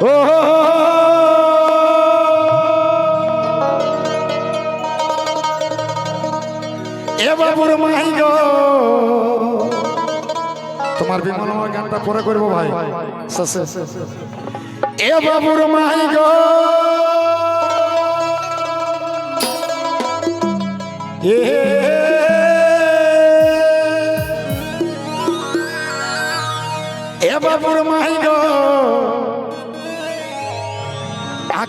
ও এ বাবুর মাই গো! তোমার বিমান গানটা পরে করব ভাই। এ বাবুর মাই গো! এ বাবুর মাই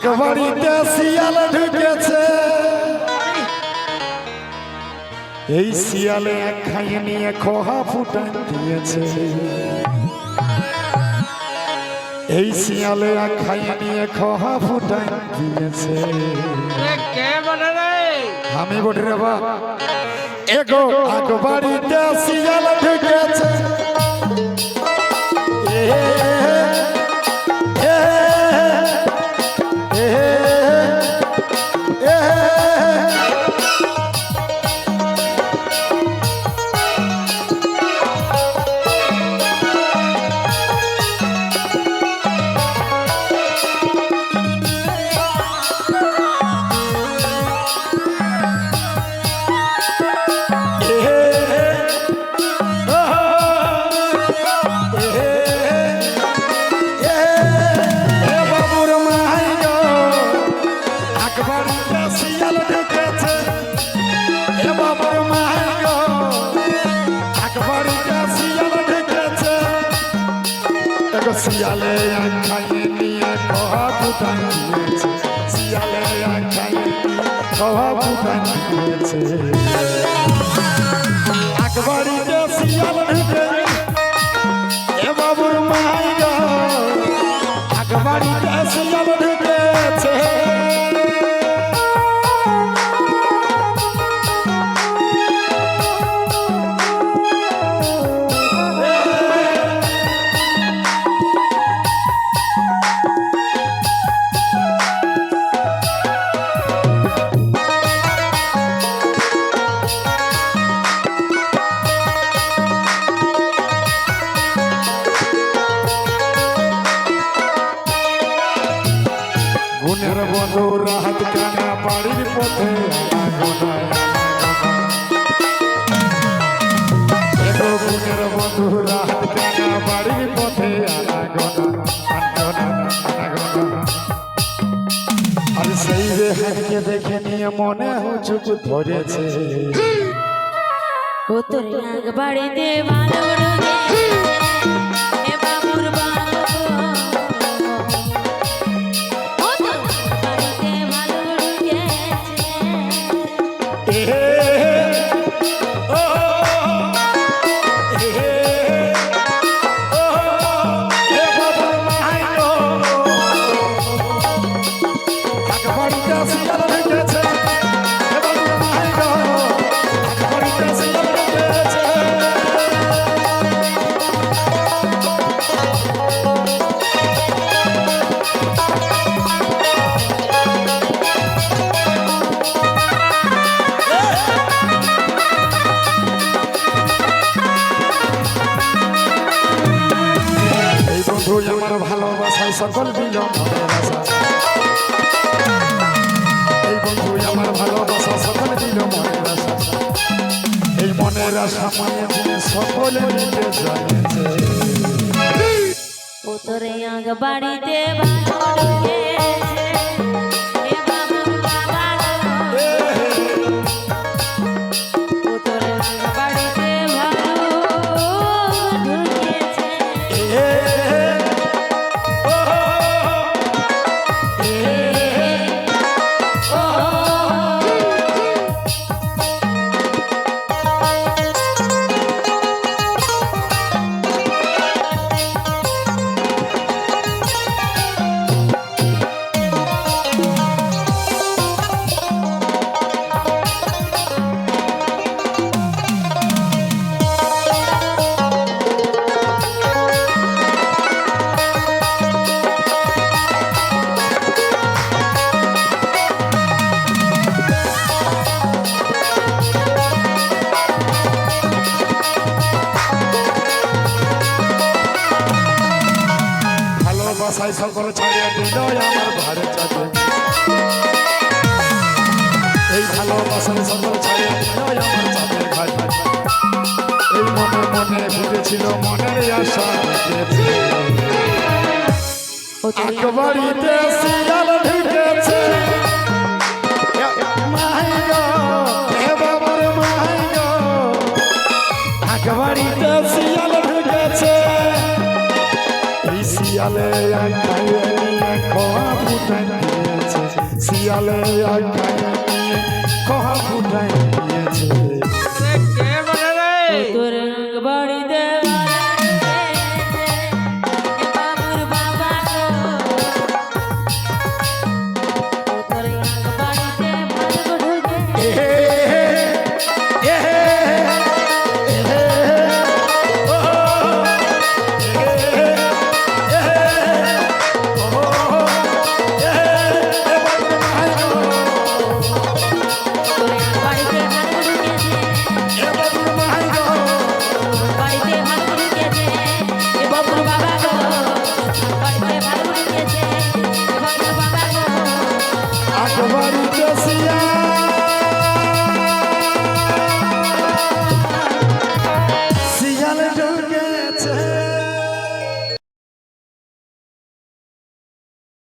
গো আকবাড়িতে শিয়াল ঢুকেছে। এই শিয়ালে এক খাইয়ে নিয়ে খোহা ফুটান দিয়েছে। এই শিয়ালে এক খাইয়ে নিয়ে খোহা ফুটান দিয়েছে। আমি বলি রে বা এগো আকবাড়িতে শিয়াল ঢুকেছে। এ, শিয়াল খাইয়ে নিয়ে কহা বুটান দিয়েছে শিয়ালে খাইয়ে নিয়ে কহা বুটান দিয়েছে আকবরিতে শিয়াল ঢুকে এ বাবুর মাই বন্ধু রাহাত বাড়ির পথে আর সেই রেহাকে দেখে নিয়ে মনে হুচুক ধরেছে ও বাড়িতে সকল দিন আশা এই আমার ভালোবাসা, সকল আশা এই মনের আশা দিয়ে সকলে মিটে জানেছে ও তোরে আগ বাড়িতে ভালো বাসায় সকল ছাড়িয়ে দিল আমার ভারে চাঁদে। এই ভালোবাসার সকল ছাড়িয়ে দিল আমার চাঁদের ভাই। এই মনে মনে ফুটেছিল মনের আশা শিয়াল শিয়ালে নিয়ে কহা ফুটাই দিয়েছে শিয়ালে নিয়ে কহা ফুটাই দিয়েছে।